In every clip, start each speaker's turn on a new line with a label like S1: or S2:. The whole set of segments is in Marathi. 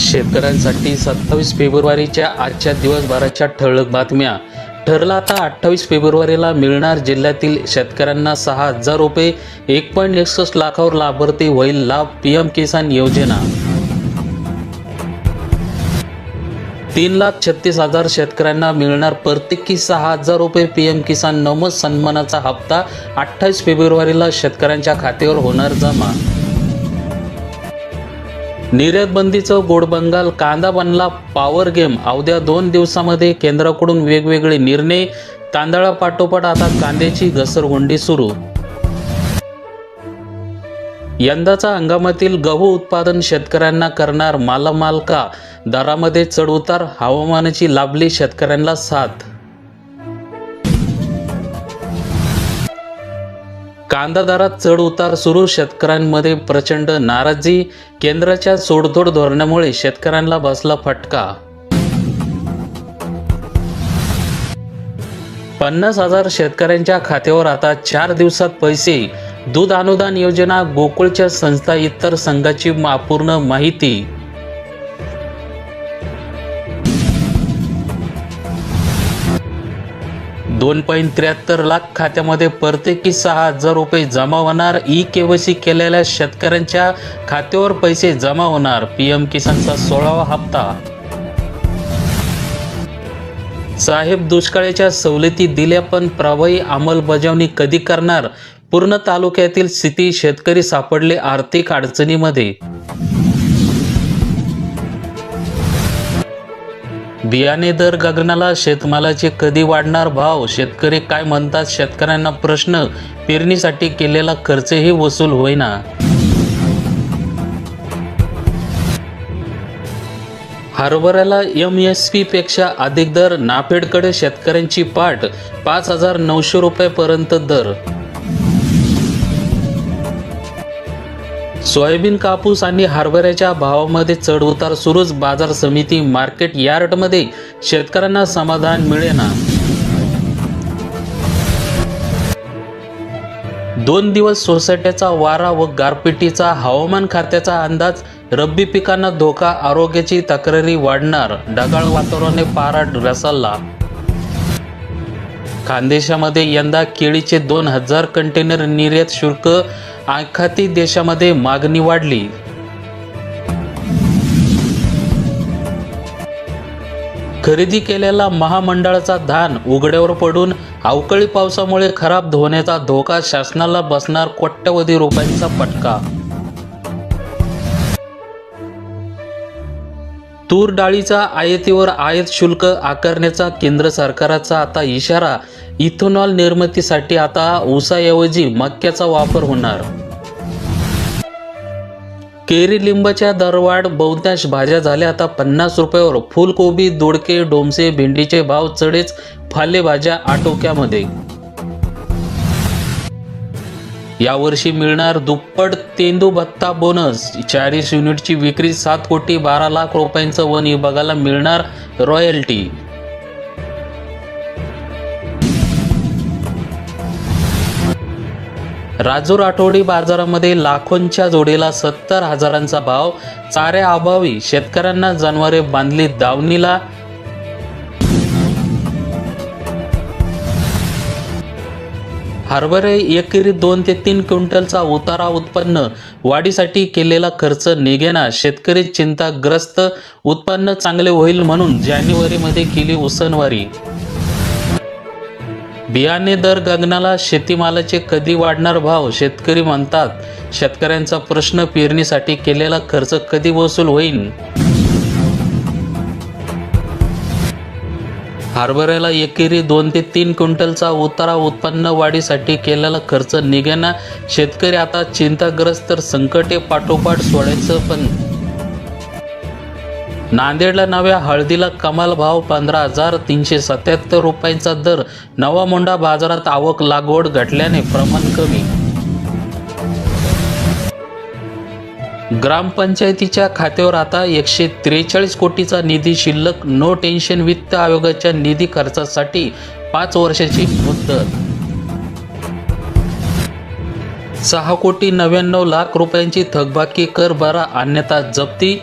S1: शेतकऱ्यांसाठी सत्तावीस फेब्रुवारीच्या आजच्या दिवसभराच्या ठळक बातम्या. ठरला आता अठ्ठावीस फेब्रुवारीला मिळणार जिल्ह्यातील शेतकऱ्यांना सहा हजार रुपये एक पॉईंट एकसष्ट लाखावर लाभार्थी होईल लाभ पी एम किसान योजना. तीन लाख छत्तीस हजार शेतकऱ्यांना मिळणार प्रत्येकी सहा हजार रुपये पी एम किसान नमद सन्मानाचा हप्ता अठ्ठावीस फेब्रुवारीला शेतकऱ्यांच्या खात्यावर होणार जमा. निर्यातबंदीचं गोड गोडबंगाल कांदा बनला पॉवर गेम अवघ्या दोन दिवसामध्ये केंद्राकडून वेगवेगळे निर्णय. तांदळापाठोपाठ आता कांद्याची घसरगुंडी सुरू. यंदाचा हंगामातील गहू उत्पादन शेतकऱ्यांना करणार मालामालका दरामध्ये चढउतार हवामानाची लाभली शेतकऱ्यांना साथ कांदा दरात चढ उतार सुरू. शेतकऱ्यांमध्ये प्रचंड नाराजी. केंद्राच्या सोडतोड धोरणामुळे शेतकऱ्यांना बसला फटका. पन्नास हजार शेतकऱ्यांच्या खात्यावर आता चार दिवसात पैसे. दूध अनुदान योजना गोकुळच्या संस्था इतर संघाची अपूर्ण माहिती. दोन पॉईंट त्र्याहत्तर लाख खात्यामध्ये प्रत्येकी सहा हजार रुपये जमा होणार? ई केवायसी केलेल्या शेतकऱ्यांच्या खात्यावर पैसे जमा होणार? पीएम किसानचा सोळावा हप्ता. साहेब दुष्काळाच्या सवलती दिल्या पण प्रभावी अंमलबजावणी कधी करणार? पूर्ण तालुक्यातील स्थिती शेतकरी सापडले आर्थिक अडचणीमध्ये. बियाणे दर गगनाला शेतमालाचे कधी वाढणार भाव? शेतकरी काय म्हणतात? शेतकऱ्यांना प्रश्न पेरणीसाठी केलेला खर्चही वसूल होईना. हरभऱ्याला एम एस पी पेक्षा अधिक दर नाफेडकडे शेतकऱ्यांची पाठ पाच हजार नऊशे रुपयापर्यंत दर. सोयाबीन कापूस आणि हरभऱ्याच्या भावामध्ये चढउतार सुरूच बाजार समिती मार्केट यार्डमध्ये शेतकऱ्यांना समाधान मिळेना. दोन दिवस सोसायट्याचा वारा व गारपिटीचा हवामान खात्याचा अंदाज रब्बी पिकांना धोका आरोग्याची तक्रारी वाढणार ढगाळ वातावरणाने पारा रसालला खानदेशामध्ये यंदा केळीचे दोन हजार कंटेनर निर्यात शुल्क आखाती देशामध्ये मागणी वाढली. खरेदी केलेला महामंडळाचा धान उघड्यावर पडून अवकाळी पावसामुळे खराब होण्याचा धोका शासनाला बसणार कोट्यवधी रुपयांचा फटका तूर डाळीचा आयातीवर आयात शुल्क आकारण्याचा केंद्र सरकाराचा आता इशारा. इथेनॉल निर्मितीसाठी आता ऊसाऐवजी मक्याचा वापर होणार. केरी लिंबाच्या दरवाढ बहुतांश भाज्या झाल्या. आता पन्नास रुपयावर फुलकोबी दोडके डोमसे भेंडीचे भाव चढेच. फालेभाज्या आटोक्यामध्ये. यावर्षी मिळणार दुप्पट तेंदू भत्ता बोनस चाळीस युनिटची विक्री सात कोटी बारा लाख रुपयांचं वन विभागाला मिळणार रॉयल्टी राजूर आठवडी बाजारामध्ये लाखोंच्या जोडीला सत्तर हजारांचा भाव. चाऱ्या अभावी शेतकऱ्यांना जनावरे बांधली दावणीला. हरभरे एकरी दोन ते तीन क्विंटलचा उतारा उत्पन्न. वाढीसाठी केलेला खर्च निघेना. शेतकरी चिंताग्रस्त. उत्पन्न चांगले होईल म्हणून जानेवारीमध्ये केली उसनवारी. बियाणे दर गगनाला शेतीमालाचे कधी वाढणार भाव? शेतकरी म्हणतात शेतकऱ्यांचा प्रश्न पेरणीसाठी केलेला खर्च कधी वसूल होईल हरभऱ्याला एकेरी दोन ते तीन क्विंटलचा उतारा उत्पन्न वाढीसाठी केलेला खर्च निघेना. शेतकरी आता चिंताग्रस्त तर संकटे पाठोपाठ सोडायचं पण. नांदेडला नव्या हळदीला कमाल भाव पंधरा हजार तीनशे सत्याहत्तर रुपयांचा दर. नवा मोंडा बाजारात आवक लागवड घटल्याने प्रमाण कमी. ग्रामपंचायतीच्या खात्यावर आता एकशे त्रेचाळीस कोटीचा निधी शिल्लक नो टेन्शन वित्त आयोगाच्या निधी खर्चासाठी पाच वर्षाची मुदत. सहा कोटी नव्याण्णव लाख रुपयांची थकबाकी कर भरा अन्यथा जप्ती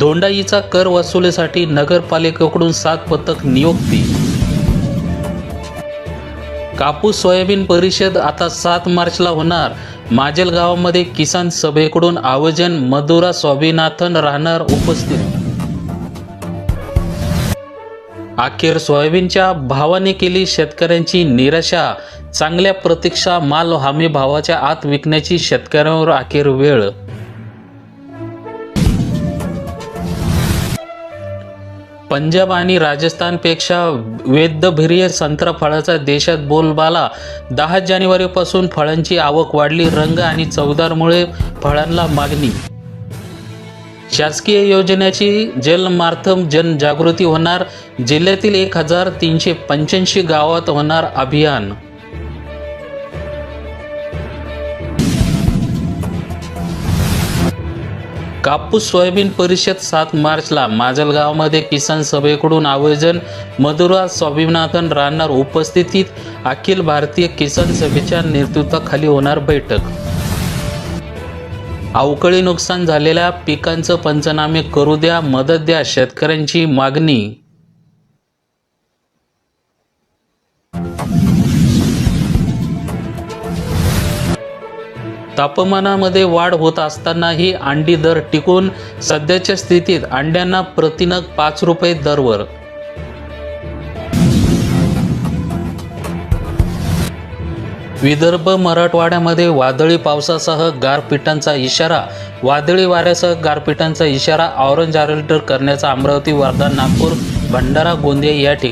S1: धोंडाईचा कर वसुलीसाठी नगरपालिकेकडून सात पथक नियुक्ती. कापूस सोयाबीन परिषद आता सात मार्चला होणार. माजल गावामध्ये किसान सभेकडून आयोजन मधुरा स्वामीनाथन राहणार उपस्थित. अखेर सोयाबीनच्या भावाने केली शेतकऱ्यांची निराशा. चांगल्या प्रतीक्षा माल हमी भावाच्या आत विकण्याची शेतकऱ्यांवर अखेर वेळ. पंजाब आणि राजस्थानपेक्षा वेदभीर्य संत्रा फळाचा देशात बोलबाला. दहा जानेवारीपासून फळांची आवक वाढली. रंग आणि चवदारमुळे फळांना मागणी. शासकीय योजनेची जलमार्थम जनजागृती होणार. जिल्ह्यातील एक हजार तीनशे पंच्याऐंशी गावात होणार अभियान. कापूस सोयाबीन परिषद सात मार्चला माजलगावमध्ये किसान सभेकडून आयोजन. मधुरा स्वामीनाथन राहणार उपस्थितीत अखिल भारतीय किसान सभेच्या नेतृत्वाखाली होणार बैठक. अवकाळी नुकसान झालेल्या पिकांचं पंचनामे करू द्या मदत द्या शेतकऱ्यांची मागणी तापमानामध्ये वाढ होत असतानाही अंडी दर टिकून सध्याच्या स्थितीत अंड्यांना प्रतिनग पाच रुपये दरवर. विदर्भ मराठवाड्यामध्ये वादळी पावसासह गारपिटांचा इशारा वादळी वाऱ्यासह गारपिटांचा इशारा ऑरेंज अलर्ट करण्याचा अमरावती वर्धा नागपूर भंडारा गोंदिया या ठिकाणी